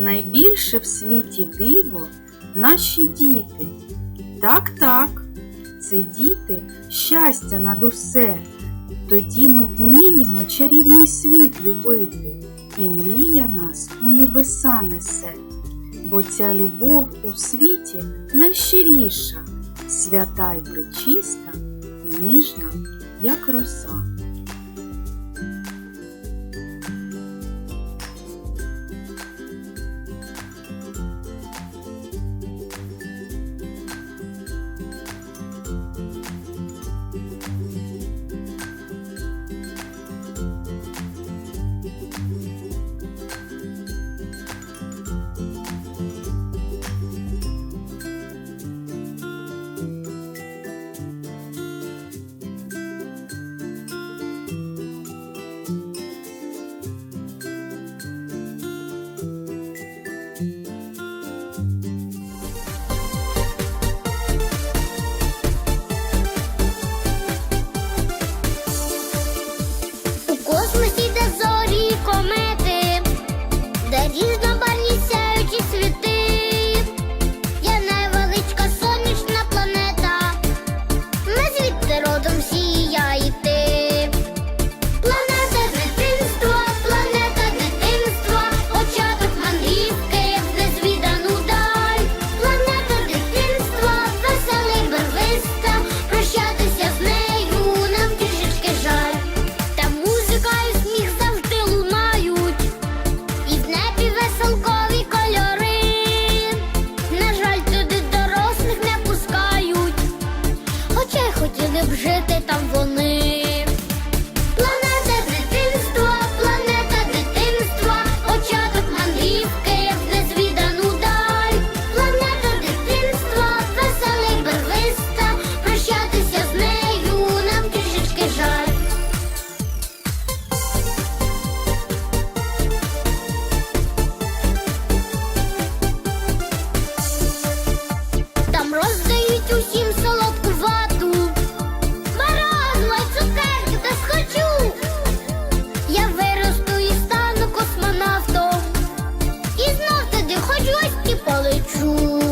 найбільше в світі диво наші діти. Так, так, це діти щастя над усе. Тоді ми вміємо чарівний світ любити, і мрія нас у небеса несе. Бо ця любов у світі найщиріша, свята й пречиста, ніжна, як роса. Дорослих і полечу.